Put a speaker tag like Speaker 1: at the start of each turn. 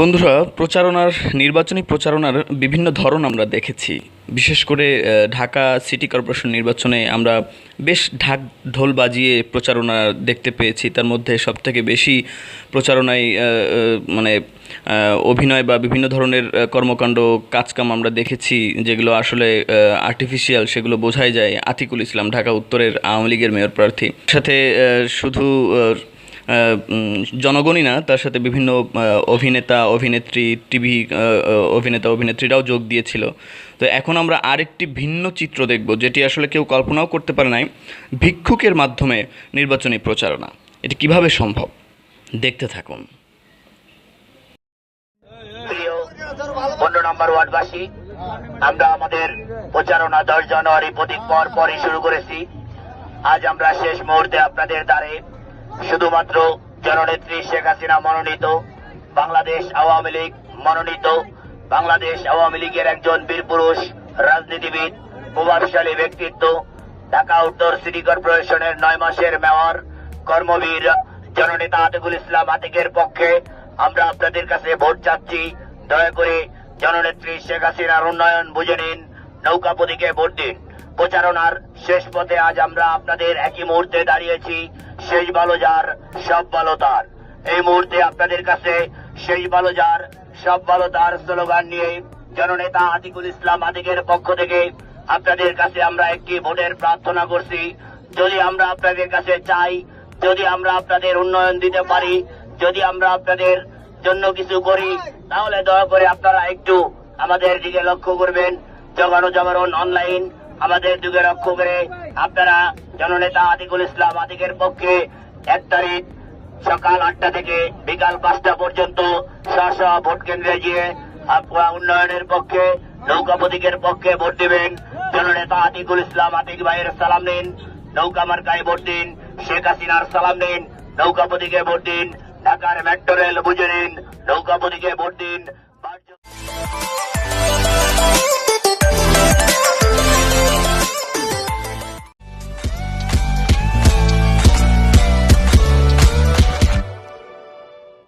Speaker 1: বন্ধুরা, প্রচারণার, নির্বাচনী প্রচারণার বিভিন্ন ধরন আমরা দেখেছি। বিশেষ করে ঢাকা সিটি কর্পোরেশন নির্বাচনে আমরা বেশ ঢাক ঢোল বাজিয়ে প্রচারণা দেখতে পেয়েছি। তার মধ্যে সবথেকে বেশি প্রচারণায় মানে অভিনয় বা বিভিন্ন ধরনের কর্মকাণ্ড, কাজকাম আমরা দেখেছি, যেগুলো আসলে আর্টিফিশিয়াল সেগুলো বোঝাই যায়। আতিকুল ইসলাম, ঢাকা উত্তরের আওয়ামী লীগের মেয়র প্রার্থী। সাথে শুধু জনগণই না, তার সাথে বিভিন্ন অভিনেতা, অভিনেত্রী টিভি অভিনেতা, অভিনেত্রীরাও যোগ দিয়েছিল। তো এখন আমরা আরেকটি ভিন্ন চিত্র দেখব, যেটি আসলে কেউ কল্পনাও করতে পারে নাই, ভিক্ষুকের মাধ্যমে নির্বাচনী প্রচারণা। এটি কীভাবে সম্ভব? দেখতে থাকুন।
Speaker 2: নম্বর আমরা আমাদের প্রচারণা দশ জানুয়ারি প্রতীক পর পরই শুরু করেছি। আজ আমরা শেষ মুহূর্তে আপনাদের দ্বারে শুধুমাত্র জননেত্রী শেখ হাসিনা মনোনীত, বাংলাদেশ আওয়ামী লীগ মনোনীত, বাংলাদেশ আওয়ামী লীগের একজন বীরপুরুষ রাজনীতিবিদ, প্রভাবশালী ব্যক্তিত্ব, ঢাকা উত্তর সিটি কর্পোরেশনের নয় মাসের মেয়র, কর্মবীর জননেতা আতিকুল ইসলাম আতিকের পক্ষে আমরা আপনাদের কাছে ভোট চাচ্ছি। দয়া করে জননেত্রী শেখ হাসিনার উন্নয়ন বুঝে নিন, নৌকা প্রতীকে ভোট দিন। প্রচারণার শেষ পথে আজ আমরা আপনাদের একই মুহূর্তে দাঁড়িয়েছি। শেষ ভালো যার, সব ভালো তার। এই মুহূর্তে আপনাদের কাছে শেষ ভালো যার, সব ভালো তার স্লোগান নিয়ে জননেতা আতিকুল ইসলাম আতিকের পক্ষ থেকে আপনাদের কাছে আমরা একটি ভোটের প্রার্থনা করছি। যদি আমরা আপনাদের কাছে চাই, যদি আমরা আপনাদের উন্নয়ন দিতে পারি, যদি আমরা আপনাদের জন্য কিছু করি, তাহলে দয়া করে আপনারা একটু আমাদের দিকে লক্ষ্য করবেন। জগানো জগরণ অনলাইন আমাদের দিকে লক্ষ্য করে আপনারা জননেতা আদিকুল ইসলাম আদিকের পক্ষে এক তারিখ সকাল আটটা থেকে বিকাল পাঁচটা পর্যন্ত স্ব ভোট কেন্দ্রে গিয়ে আপনারা উন্নয়নের পক্ষে, নৌকা প্রতীকের পক্ষে ভোট দিবেন জননেতা আতিকুল ইসলাম আতিক ভাইয়ের সালাম নিন নৌকা মার্কায় ভোট দিন, শেখ হাসিনার সালাম নিন নৌকা প্রতীকে ভোট দিন, ঢাকার মেট্রো রেল বুঝে নিন, নৌকা প্রতীকে ভোট দিন